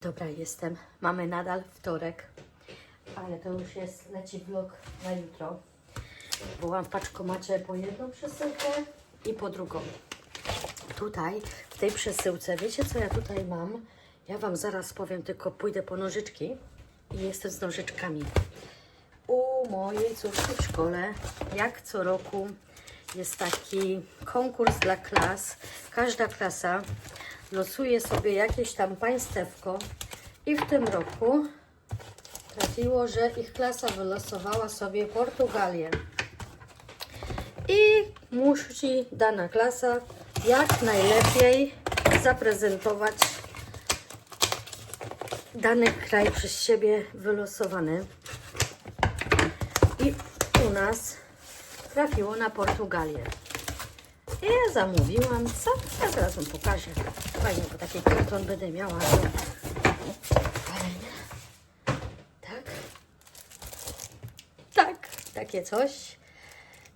Dobra, jestem. Mamy nadal wtorek, ale to już jest, leci vlog na jutro. Byłam w paczkomacie po jedną przesyłkę i po drugą. Tutaj, w tej przesyłce, wiecie co ja tutaj mam? Ja Wam zaraz powiem, tylko pójdę po nożyczki i jestem z nożyczkami. U mojej córki w szkole, jak co roku, jest taki konkurs dla klas. Każda klasa losuje sobie jakieś tam państewko i w tym roku trafiło, że ich klasa wylosowała sobie Portugalię. I musi dana klasa jak najlepiej zaprezentować dany kraj przez siebie wylosowany. I u nas trafiło na Portugalię. Ja zamówiłam, co? Ja zaraz Wam pokażę. Fajnie, bo taki karton będę miała. Fajnie. Tak. Tak, takie coś.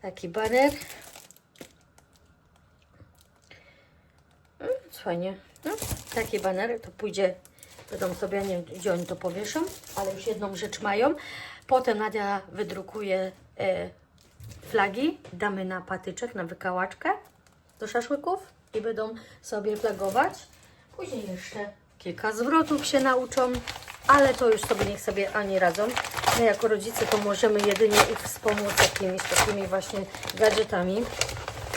Taki baner. Mm, Fajnie. No, taki to pójdzie, będą sobie, nie wiem gdzie oni to powieszą, ale już jedną rzecz mają. Potem Nadia wydrukuje e, flagi, damy na patyczek, na wykałaczkę do szaszłyków i będą sobie flagować. Później jeszcze kilka zwrotów się nauczą, ale to już sobie niech sobie ani radzą. My jako rodzice to możemy jedynie ich wspomóc jakimiś takimi właśnie gadżetami.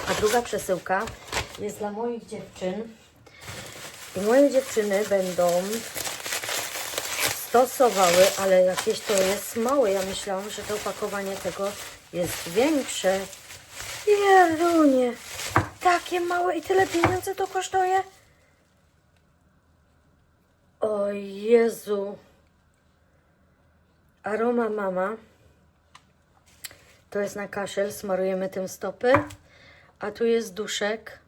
A druga przesyłka jest dla moich dziewczyn. I moje dziewczyny będą stosowały, ale jakieś to jest małe. Ja myślałam, że to opakowanie tego jest większe. Jerunie, takie małe i tyle pieniędzy to kosztuje? O Jezu. Aroma Mama. To jest na kaszel, smarujemy tym stopy. A tu jest duszek.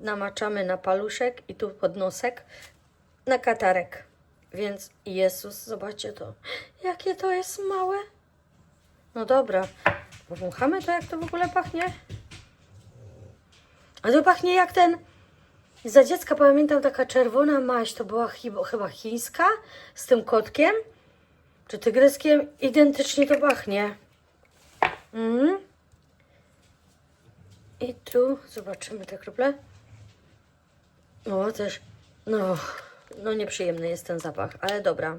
Namaczamy na paluszek i tu pod nosek na katarek. Więc Jezus, zobaczcie to. Jakie to jest małe. No dobra. Powąchamy to, jak to w ogóle pachnie. A to pachnie jak ten... Za dziecka pamiętam taka czerwona maść, to była chyba, chińska, z tym kotkiem, czy tygryskiem. Identycznie to pachnie. Mhm. I tu zobaczymy te krople. No też, no, no nieprzyjemny jest ten zapach, ale dobra.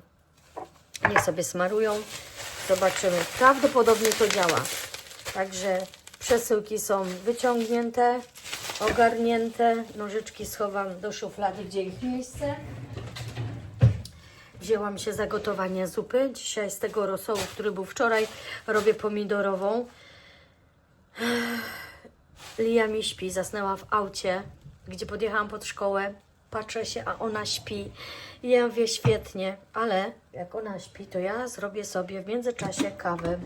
Niech sobie smarują. Zobaczymy. Prawdopodobnie to działa. Także przesyłki są wyciągnięte, ogarnięte. Nożyczki schowam do szuflady, gdzie ich miejsce. Wzięłam się za gotowanie zupy. Dzisiaj z tego rosołu, który był wczoraj, robię pomidorową. Lia mi śpi, zasnęła w aucie, gdzie podjechałam pod szkołę. Patrzę się, a ona śpi. I ja mówię, świetnie, ale jak ona śpi, to ja zrobię sobie w międzyczasie kawę.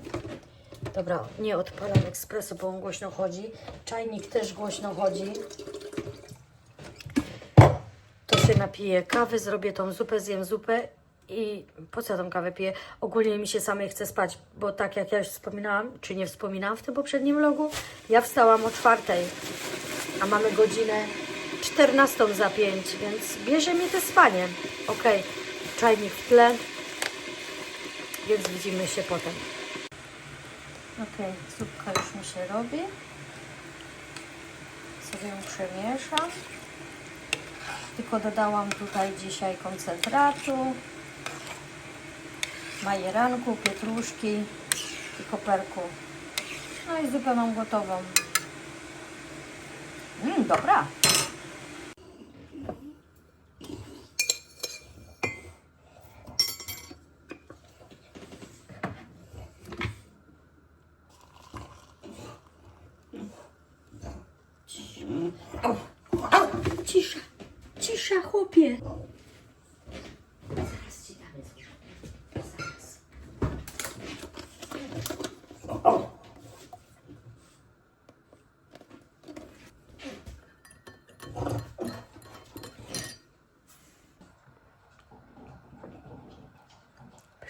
Dobra, nie odpalam ekspresu, bo on głośno chodzi. Czajnik też głośno chodzi. To się napiję kawy, zrobię tą zupę, zjem zupę i po co ja tą kawę piję? Ogólnie mi się samej chce spać, bo tak jak ja już wspominałam, czy nie wspominałam w tym poprzednim vlogu, ja wstałam o czwartej, a mamy godzinę 14 za 5, więc bierze mi te spanie. Ok, czajnik w tle, więc widzimy się potem. Ok, zupka już mi się robi. Sobie ją przemieszam. Tylko dodałam tutaj dzisiaj koncentratu, majeranku, pietruszki i koperku. No i zupę mam gotową. Mmm, dobra. O, o, cisza, cisza, chłopie. Zaraz ci damy coś. Zaraz. O.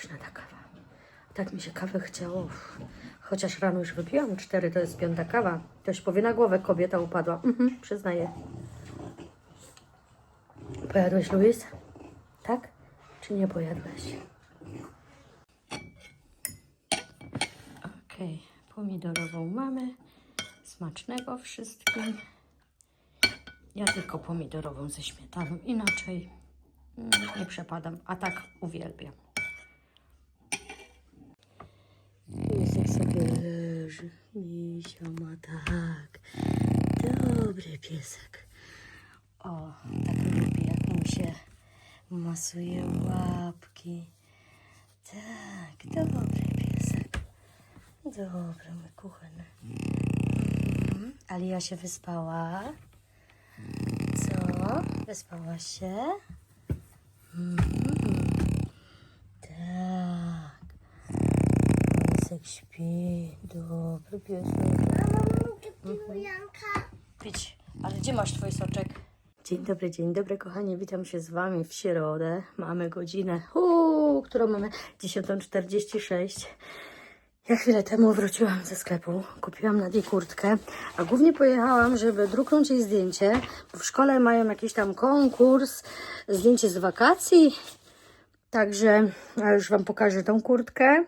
Pyszna ta kawa. Tak mi się kawy chciało. Chociaż rano już wypiłam cztery, to jest piąta kawa. Ktoś powie na głowę, kobieta upadła. Mhm, przyznaję. Pojadłeś, Luis? Tak? Czy nie pojadłeś. Okej, pomidorową mamy. Smacznego wszystkim. Ja tylko pomidorową ze śmietaną, inaczej mm, nie przepadam, a tak uwielbiam. Piesek leży. Misia ma tak. Dobry piesek. O, tak lubi, jak mu się masuje łapki. Tak, dobry piesek. Dobry, mój kochany. Mhm. Alia się wyspała. Co? Wyspałaś się? Mhm. Tak. Piesek śpi. Dobry piesek. Janka. Pić. Ale gdzie masz twój soczek? Dzień dobry, dzień dobry kochani, witam się z wami w środę. Mamy godzinę, uu, którą mamy 10.46. Ja chwilę temu wróciłam ze sklepu, kupiłam Nadie kurtkę, a głównie pojechałam, żeby druknąć jej zdjęcie, bo w szkole mają jakiś tam konkurs, zdjęcie z wakacji, także ja już wam pokażę tą kurtkę.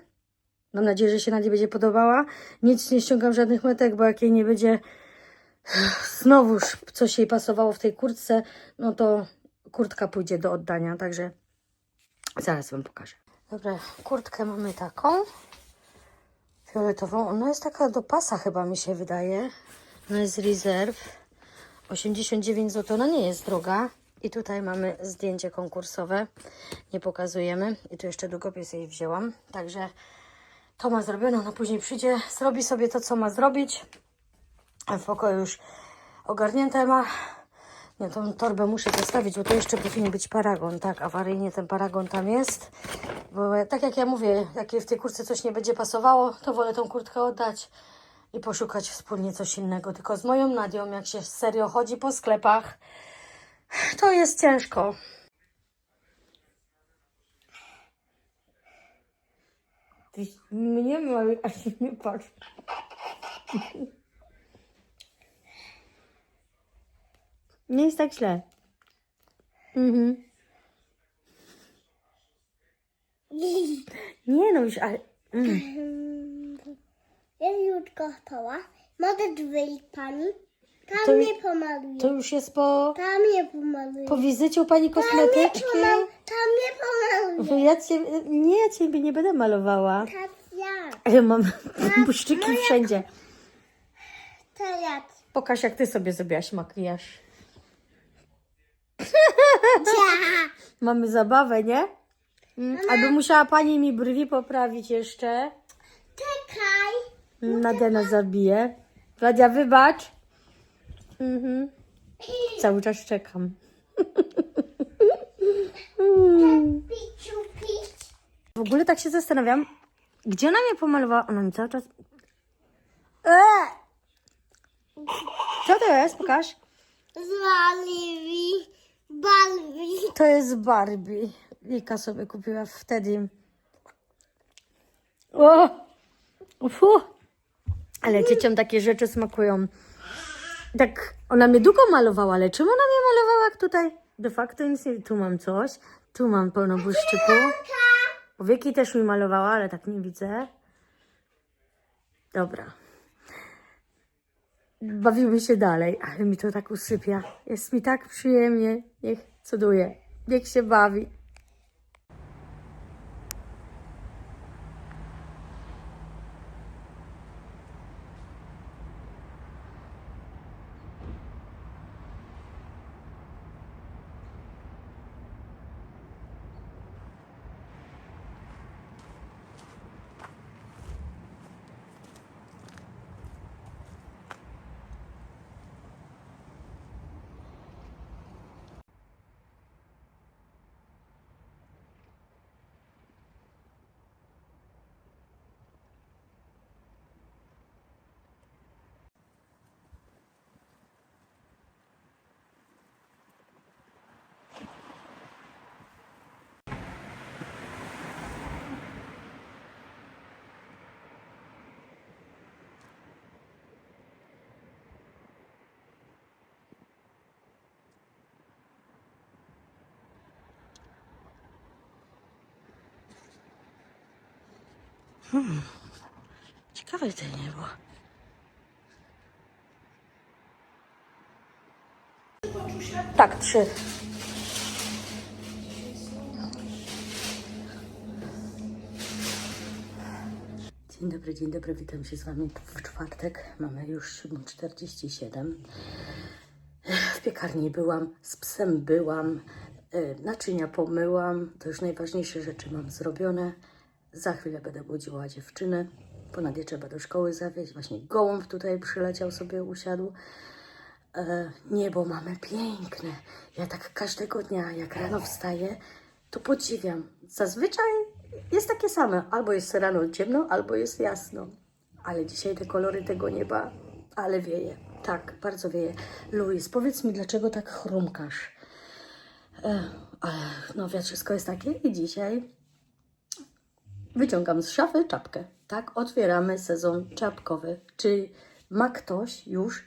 Mam nadzieję, że się Nadie będzie podobała. Nic nie ściągam żadnych metek, bo jak jej nie będzie znowuż coś jej pasowało w tej kurtce, no to kurtka pójdzie do oddania, także zaraz Wam pokażę. Dobra, kurtkę mamy taką, fioletową. Ona jest taka do pasa chyba mi się wydaje. Ona jest rezerw. 89 zł, ona nie jest droga. I tutaj mamy zdjęcie konkursowe. Nie pokazujemy. I tu jeszcze długopis jej wzięłam. Także to ma zrobione. Ona później przyjdzie, zrobi sobie to, co ma zrobić. W pokoju już ogarnięte ma. Nie, tą torbę muszę zostawić, bo to jeszcze powinien być paragon. Tak, awaryjnie ten paragon tam jest. Bo tak jak ja mówię, jak w tej kurtce coś nie będzie pasowało, to wolę tą kurtkę oddać i poszukać wspólnie coś innego. Tylko z moją Nadią, jak się serio chodzi po sklepach, to jest ciężko. Mnie mały, a się nie patrz. Nie jest tak źle. Mhm. Nie no już, ale... Mm. Jest już gotowa. Mogę drzwi pani? Tam To- mnie pomaluje. To już jest po, Tam mnie pomaluje. po wizycie u pani Tam mnie, kosmetyczki? Tam mnie pomaluje. Ja cię, nie, ja ciebie nie będę malowała. Tak ja. Mam błyszczyki wszędzie. Teraz. Pokaż, jak ty sobie zrobiłaś makijaż. Ja. Mamy zabawę, nie? Mm, Aby musiała pani mi brwi poprawić jeszcze. Czekaj. Nadia nas zabije. Nadia, wybacz. Mhm. Cały czas czekam. W ogóle tak się zastanawiam, gdzie ona mnie pomalowała? Ona mi cały czas... Eee! Co to jest? Pokaż. Zwaliwi. Balwi. To jest Barbie. Lika sobie kupiła wtedy. O! Fu! Ale dzieciom takie rzeczy smakują. Tak, ona mnie długo malowała, ale czym ona mnie malowała tutaj? De facto nic nie... Tu mam coś, tu mam pełno błyszczyku. Powieki też mi malowała, ale tak nie widzę. Dobra. Bawimy się dalej, ale mi to tak usypia. Jest mi tak przyjemnie. Niech cuduje. Niech się bawi. Hmm. Ciekawe to niebo. Tak, trzy. Dzień dobry, dzień dobry, witam się z Wami w czwartek. Mamy już 7.47. W piekarni byłam, z psem byłam, e, naczynia pomyłam. To już najważniejsze rzeczy mam zrobione. Za chwilę będę budziła dziewczynę. Ponad je trzeba do szkoły zawieźć. Właśnie gołąb tutaj przyleciał sobie, usiadł. E, niebo mamy piękne. Ja tak każdego dnia, jak rano wstaję, to podziwiam. Zazwyczaj jest takie same. Albo jest rano ciemno, albo jest jasno. Ale dzisiaj te kolory tego nieba, ale wieje. Tak, bardzo wieje. Luis, powiedz mi, dlaczego tak chrumkasz? E, ale no wiesz, wszystko jest takie i dzisiaj wyciągam z szafy czapkę. Tak, otwieramy sezon czapkowy. Czy ma ktoś już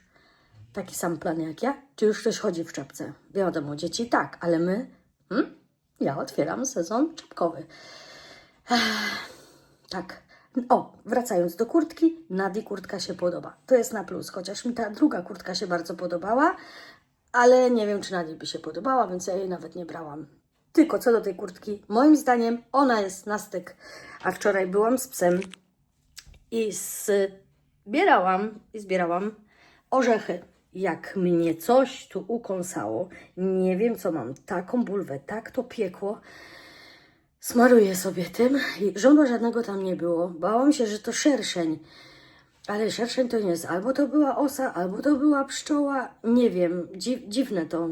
taki sam plan jak ja? Czy już ktoś chodzi w czapce? Wiadomo, dzieci tak, ale my, hmm? ja otwieram sezon czapkowy. Tak. O, wracając do kurtki, Nadi kurtka się podoba. To jest na plus, chociaż mi ta druga kurtka się bardzo podobała, ale nie wiem, czy Nadi by się podobała, więc ja jej nawet nie brałam. Tylko co do tej kurtki, moim zdaniem ona jest na styk. A wczoraj byłam z psem i zbierałam, i zbierałam orzechy. Jak mnie coś tu ukąsało, nie wiem co mam, taką bulwę, tak to piekło, Smaruję sobie tym i żądła żadnego tam nie było. Bałam się, że to szerszeń. Ale szerszeń to nie jest. Albo to była osa, albo to była pszczoła. Nie wiem. Dzi dziwne to.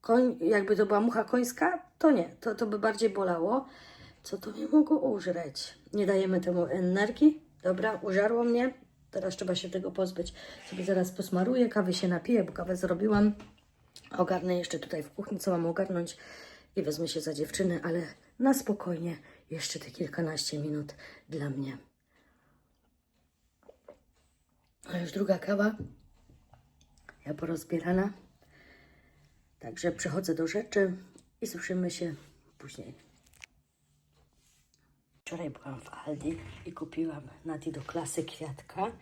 Koń, jakby to była mucha końska, to nie. To, to by bardziej bolało. Co to mnie mogło użreć? Nie dajemy temu energii. Dobra, użarło mnie. Teraz trzeba się tego pozbyć. Sobie zaraz posmaruję, kawy się napiję, bo kawę zrobiłam. Ogarnę jeszcze tutaj w kuchni, co mam ogarnąć i wezmę się za dziewczynę, ale na spokojnie jeszcze te kilkanaście minut dla mnie. A już druga kawa. Ja porozbierana. Także przechodzę do rzeczy i słyszymy się później. Wczoraj byłam w Aldi i kupiłam Nadi do klasy kwiatka,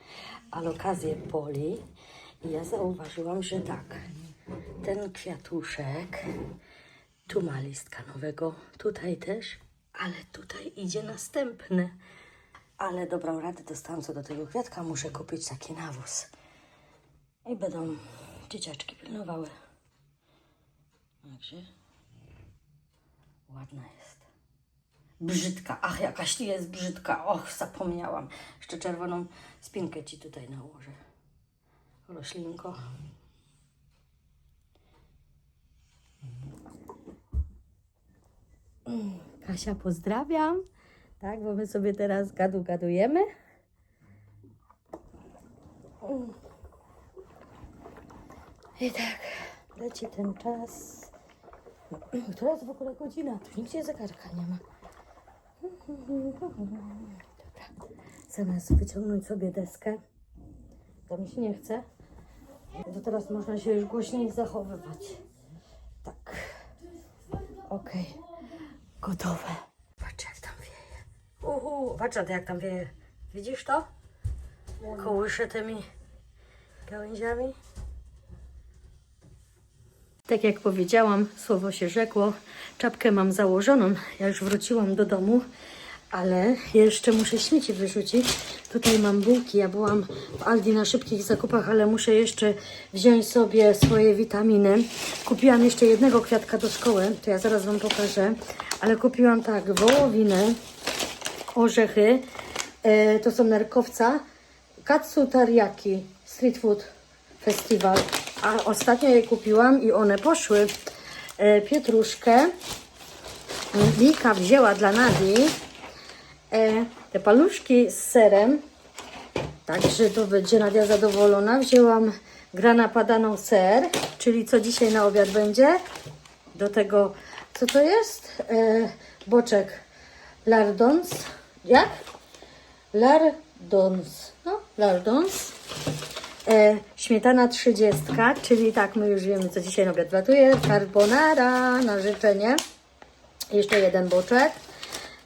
ale okazję poli. I ja zauważyłam, że tak, ten kwiatuszek tu ma listka nowego, tutaj też, ale tutaj idzie następny. Ale dobrą radę dostałam co do tego kwiatka, muszę kupić taki nawóz. I będą dzieciaczki pilnowały. Także ładna jest. Brzydka, ach jakaś jest brzydka, och zapomniałam. Jeszcze czerwoną spinkę Ci tutaj nałożę. Roślinko. Kasia, pozdrawiam. Tak, bo my sobie teraz gadu gadujemy. I tak, leci ten czas. Która jest w ogóle godzina? Tu nigdzie zegarka nie ma. Dobra. Zamiast wyciągnąć sobie deskę, to mi się nie chce, to teraz można się już głośniej zachowywać. Tak. Okej. Gotowe. Patrz jak tam wieje. Uhu, patrz jak tam wieje. Widzisz to? Kołysze tymi gałęziami. Tak jak powiedziałam, słowo się rzekło. Czapkę mam założoną. Ja już wróciłam do domu, ale jeszcze muszę śmieci wyrzucić. Tutaj mam bułki. Ja byłam w Aldi na szybkich zakupach, ale muszę jeszcze wziąć sobie swoje witaminy. Kupiłam jeszcze jednego kwiatka do szkoły, to ja zaraz Wam pokażę. Ale kupiłam tak, wołowinę, orzechy, e, to są nerkowca, katsu teriyaki, street food festival. A ostatnio je kupiłam i one poszły. E, pietruszkę, Wika wzięła dla Nadi e, te paluszki z serem, także to będzie Nadia zadowolona. Wzięłam grana padaną ser, czyli co dzisiaj na obiad będzie. Do tego, co to jest? E, boczek lardons. Jak? Lardons. No, lardons. E, śmietana 30, czyli tak, my już wiemy, co dzisiaj na obiad latuje. Carbonara na życzenie. Jeszcze jeden boczek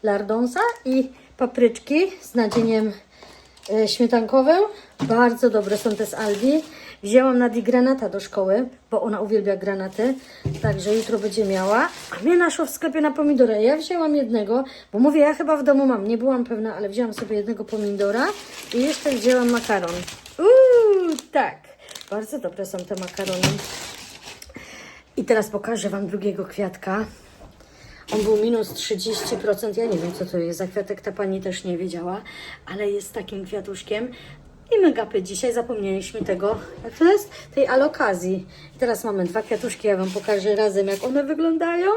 lardonsa i papryczki z nadzieniem e, śmietankowym. Bardzo dobre są te z Aldi. Wzięłam Nadi granata do szkoły, bo ona uwielbia granaty. Także jutro będzie miała. A mnie naszło w sklepie na pomidory. Ja wzięłam jednego, bo mówię, ja chyba w domu mam. Nie byłam pewna, ale wzięłam sobie jednego pomidora i jeszcze wzięłam makaron. Uuu, tak. Bardzo dobre są te makarony. I teraz pokażę Wam drugiego kwiatka. On był minus 30%. Ja nie wiem, co to jest za kwiatek. Ta pani też nie wiedziała, ale jest takim kwiatuszkiem. I my gapy dzisiaj zapomnieliśmy tego, jest? Tej alokazji. I teraz mamy dwa kwiatuszki. Ja Wam pokażę razem, jak one wyglądają.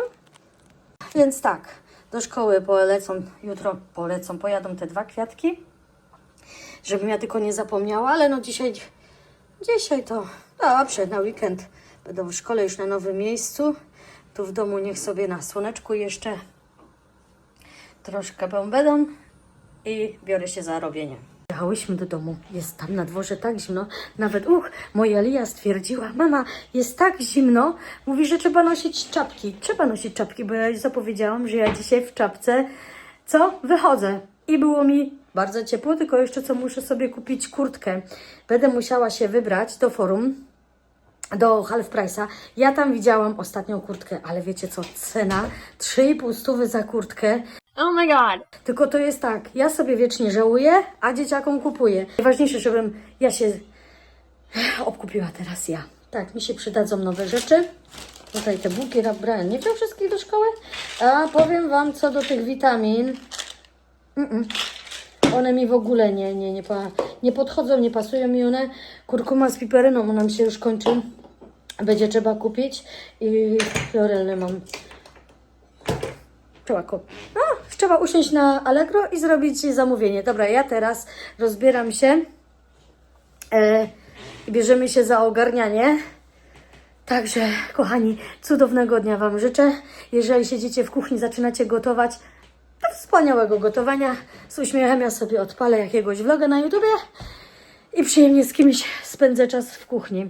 Więc tak, do szkoły polecą, jutro polecą, pojadą te dwa kwiatki, żebym ja tylko nie zapomniała, ale no dzisiaj, dzisiaj to dobrze, na weekend będą w szkole już na nowym miejscu. Tu w domu niech sobie na słoneczku jeszcze troszkę będą i biorę się za robienie. Jechałyśmy do domu, jest tam na dworze tak zimno, nawet uch, moja Lia stwierdziła, mama, jest tak zimno, mówi, że trzeba nosić czapki. Trzeba nosić czapki, bo ja zapowiedziałam, że ja dzisiaj w czapce, co, wychodzę. I było mi bardzo ciepło, tylko jeszcze co muszę sobie kupić kurtkę. Będę musiała się wybrać do forum, do Half Price'a. Ja tam widziałam ostatnią kurtkę, ale wiecie co, cena 3,5 stówy za kurtkę. Oh my god. Tylko to jest tak, ja sobie wiecznie żałuję, a dzieciakom kupuję. Najważniejsze, żebym ja się obkupiła teraz ja. Tak, mi się przydadzą nowe rzeczy. Tutaj te bułki brałem nie wziął wszystkich do szkoły. A powiem Wam co do tych witamin. Mm-mm. One mi w ogóle nie, nie, nie, pa, nie podchodzą, nie pasują mi one. Kurkuma z piperyną nam się już kończy. Będzie trzeba kupić. I fiorelny mam Trzeba, ko- no, trzeba usiąść na Allegro i zrobić zamówienie. Dobra, ja teraz rozbieram się e, i bierzemy się za ogarnianie. Także, kochani, cudownego dnia Wam życzę. Jeżeli siedzicie w kuchni, zaczynacie gotować, to wspaniałego gotowania. Z uśmiechem ja sobie odpalę jakiegoś vloga na YouTubie i przyjemnie z kimś spędzę czas w kuchni.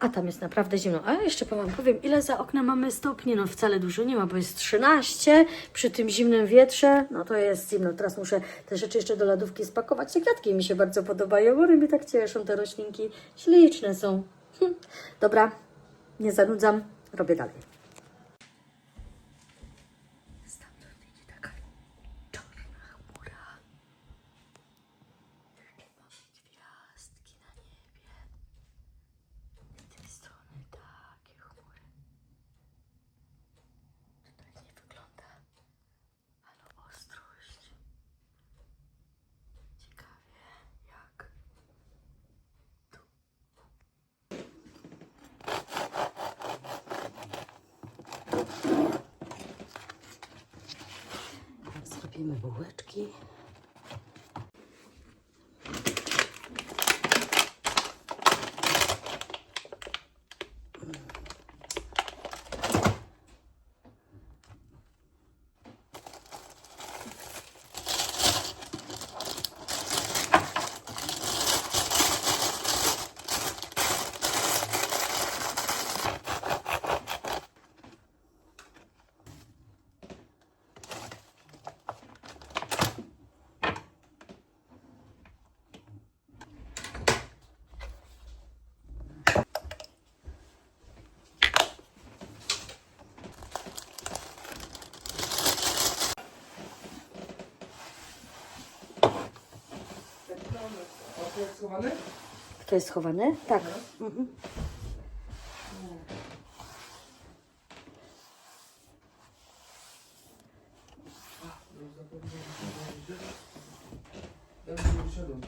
A tam jest naprawdę zimno. A jeszcze Wam powiem, ile za oknem mamy stopni. No wcale dużo nie ma, bo jest 13. Przy tym zimnym wietrze, no to jest zimno. Teraz muszę te rzeczy jeszcze do lodówki spakować. Te kwiatki mi się bardzo podobają. One mnie tak cieszą, te roślinki. Śliczne są. Hm. Dobra, nie zanudzam. Robię dalej. Stamtąd idzie taka czarna chmura. Jakie mamy gwiazdki na niebie. Z tej strony takie chmury. Tutaj nie wygląda, ale ostrość. Ciekawie jak tu. Zrobimy bułeczki. Schowany? To jest schowane? Tak. Mhm. Ja już nie wyszedłem.